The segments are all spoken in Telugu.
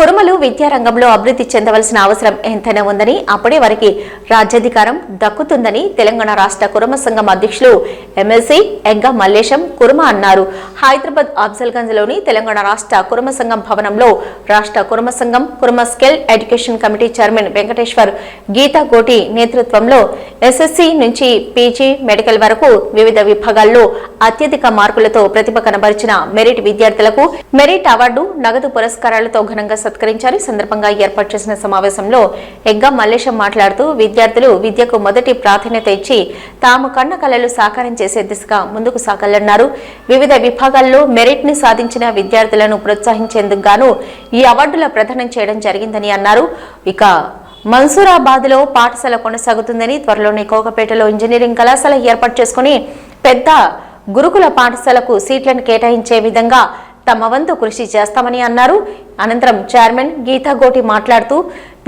కురుమలు విద్యారంగంలో అభివృద్ధి చెందవలసిన అవసరం ఎంతైనా ఉందని అప్పుడే వారికి రాజ్యాధికారం దక్కుతుందని తెలంగాణ రాష్ట్ర కురుమ సంఘం అధ్యక్షులు ఎమ్మెల్సీ ఎగ్గ మల్లేశం కురుమ అన్నారు. హైదరాబాద్ అఫ్జల్గంజ్లోని తెలంగాణ రాష్ట్ర కురుమ సంఘం భవనంలో రాష్ట్ర కురుమ సంఘం Kuruma skill education committee chairman Venkateshwar Geetha Goti నేతృత్వంలో ఎస్ఎస్సి నుంచి పీజీ మెడికల్ వరకు వివిధ విభాగాల్లో అత్యధిక మార్కులతో ప్రతిభ కనబరిచిన మెరిట్ విద్యార్థులకు మెరిట్ అవార్డు నగదు పురస్కారాలతో ఘనంగా సత్కరించారు. ఈ సందర్భంగా ఏర్పాటు చేసిన సమావేశంలో ఎగ్గా మల్లేశం మాట్లాడుతూ విద్యార్థులు విద్యకు మొదటి ప్రాధాన్యత ఇచ్చి తాము కన్న కళలు సాకారం చేసే దిశగా ముందుకు సాగాలన్నారు. వివిధ విభాగాల్లో మెరిట్ని సాధించిన విద్యార్థులను ప్రోత్సహించేందుకు గాను ఈ అవార్డుల ప్రదానం చేయడం జరిగిందని అన్నారు. ఇక మన్సూరాబాద్లో పాఠశాల కొనసాగుతుందని త్వరలోనే కోకపేటలో ఇంజనీరింగ్ కళాశాల ఏర్పాటు చేసుకుని పెద్ద గురుకుల పాఠశాలకు సీట్లను కేటాయించే విధంగా తమ వంతు కృషి చేస్తామని అన్నారు. అనంతరం చైర్మన్ గీతా గోటి మాట్లాడుతూ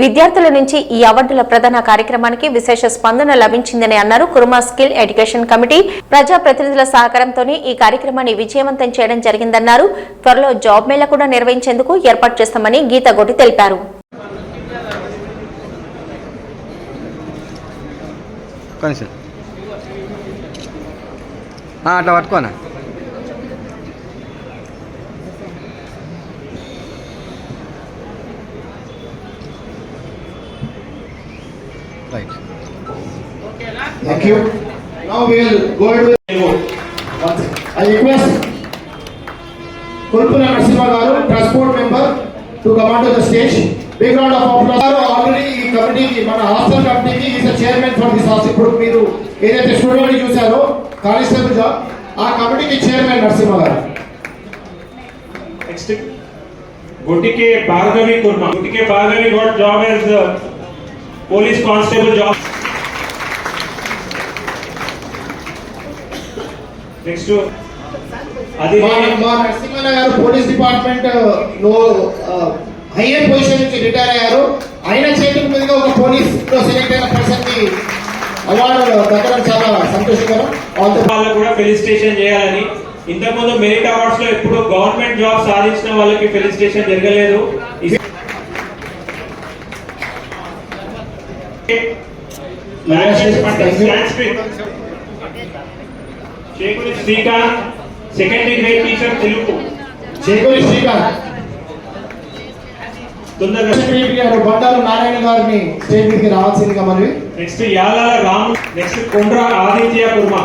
విద్యార్థుల నుంచి ఈ అవార్డుల ప్రధాన కార్యక్రమానికి విశేష స్పందన లభించిందని అన్నారు. కురుమా స్కిల్ ఎడ్యుకేషన్ కమిటీ ప్రజా ప్రతినిధుల సహకారంతోనే ఈ కార్యక్రమాన్ని విజయవంతం చేయడం జరిగిందన్నారు. త్వరలో జాబ్ మేళ కూడా నిర్వహించేందుకు ఏర్పాటు చేస్తామని గీతా గోటి తెలిపారు. అట్లా పట్టుకోనా? Right Thank you. Now we will go into One second. I request Kulpuna Narasimha garu, transport member, to come onto the stage. Big round of applause. గారు already ఈ కమిటీకి మన హాస్టల్ కమిటీకి is chairman for this hostel ఇప్పుడు మీరు ఏదైతే స్టూడెంట్ చూసారో కానిస్టేబుల్ జాబ్ ఆ కమిటీకి చైర్మన్ నరసింహ గారు Next, Gotike Bhargavi Kurma. Gotike Bhargavi got job as uh, police constable job. Next. to మా నరసింహన్న గారు పోలీస్ డిపార్ట్మెంట్లో హైయర్ పొజిషన్ నుంచి రిటైర్ అయ్యారు. ఆయన చేతుల మీదుగా ఒక పోలీస్లో సెలెక్ట్ అయిన పర్సన్కి అవార్డు దక్కడం చాలా సంతోషకరం. వాళ్ళకు కూడా ఫెలిసిటేషన్ చేయాలని. ఇంతకుముందు మెరిట్ అవార్డ్స్లో ఎప్పుడు గవర్నమెంట్ జాబ్ సాధించిన వాళ్ళకి ఫెలిసిటేషన్ జరగలేదు. ఈ- Sanskrit. Chekuri Srikanth secondary grade teacher Telugu Chekuri Srikanth గారు బండారు నారాయణ గారిని స్టేజ్ మీదకి రావాల్సిందిగా మరి. Next Yalala Ramu next Kondra Aditya Kurma.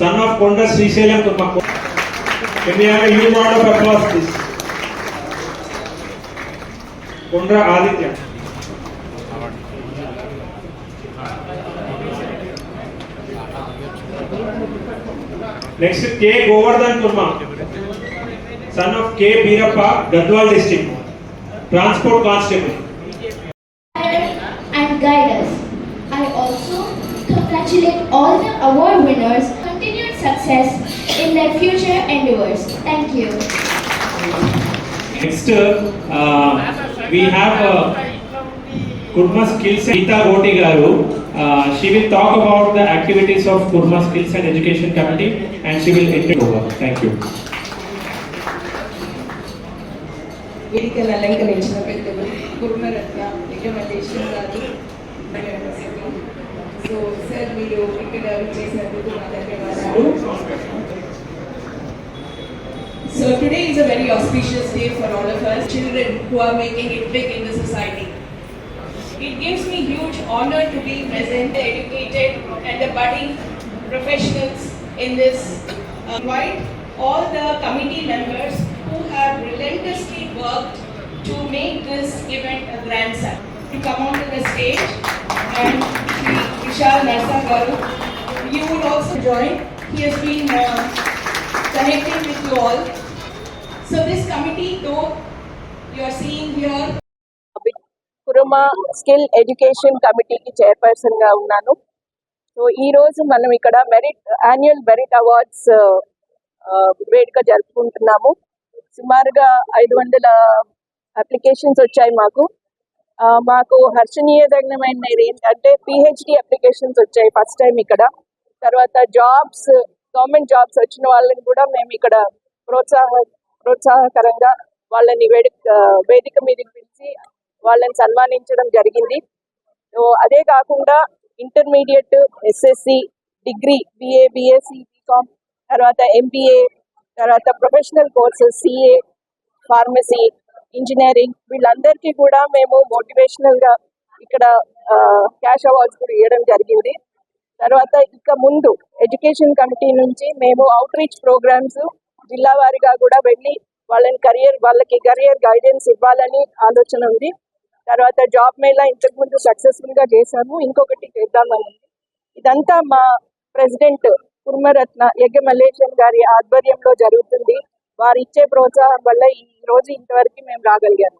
Son of Kondra Srisailam Kurma? Kondra Aditya. Next, K Govardhan Kurma, son of K Beerappa Gadwal District, Transport Constable. and guide us. I also congratulate all the award winners. Continued success in their future endeavors. Thank you. Next, uh, we have a Kurma Skills Geeta Goti Garu. She will talk about the activities of Kurma Skills and Education Committee and she will take over. Thank you. వేదికను అలంకరించిన పెద్దలు కుర్మరత్న రికమెండేషన్ గారు సో సార్ మీరు ఇక్కడ చేసినందుకు మా ధన్యవాదాలు So today is a very auspicious day for all of us, children who are making it big in the society. It gives me huge honor to be present, educated and the budding professionals in this. Uh, Invite all the committee members who have relentlessly worked to make this event a grand success. To come onto the stage and Vishal Narsa Garu, you would also join. He has been uh, connecting with you all. So this committee, though you are seeing here, Kuruma skill education కమిటీకి చైర్పర్సన్గా ఉన్నాను. సో ఈ రోజు మనం ఇక్కడ మెరిట్ యాన్యువల్ మెరిట్ అవార్డ్స్ వేడుక జరుపుకుంటున్నాము. సుమారుగా ఐదు వందల అప్లికేషన్స్ వచ్చాయి మాకు. మాకు హర్షణీయదగినమైనది ఏంటంటే పిహెచ్డి అప్లికేషన్స్ వచ్చాయి ఫస్ట్ టైం ఇక్కడ. తర్వాత జాబ్స్ గవర్నమెంట్ జాబ్స్ వచ్చిన వాళ్ళని కూడా మేము ఇక్కడ ప్రోత్సాహ ప్రోత్సాహకరంగా వాళ్ళని వేడుక వేదిక మీదకి పిలిచి వాళ్ళని సన్మానించడం జరిగింది. సో అదే కాకుండా intermediate SSC degree BA BSc BCom తర్వాత ఎంబీఏ తర్వాత professional courses CA pharmacy engineering వీళ్ళందరికీ కూడా మేము మోటివేషనల్గా ఇక్కడ క్యాష్ అవార్డ్స్ కూడా ఇవ్వడం జరిగింది. తర్వాత ఇక ముందు ఎడ్యుకేషన్ కమిటీ నుంచి మేము అవుట్ రీచ్ ప్రోగ్రామ్స్ జిల్లా వారిగా కూడా వెళ్ళి వాళ్ళని కెరియర్ వాళ్ళకి కెరియర్ గైడెన్స్ ఇవ్వాలని ఆలోచన ఉంది. తర్వాత జాబ్ మేళా ఇంతకు ముందు సక్సెస్ఫుల్గా చేశాము. ఇంకొకటి చేద్దామని ఉంది. ఇదంతా మా ప్రెసిడెంట్ కుర్మరత్న యజ్ఞ మల్లేశం గారి ఆధ్వర్యంలో జరుగుతుంది. వారు ఇచ్చే ప్రోత్సాహం వల్ల ఈ రోజు ఇంతవరకు మేము రాగలిగాము.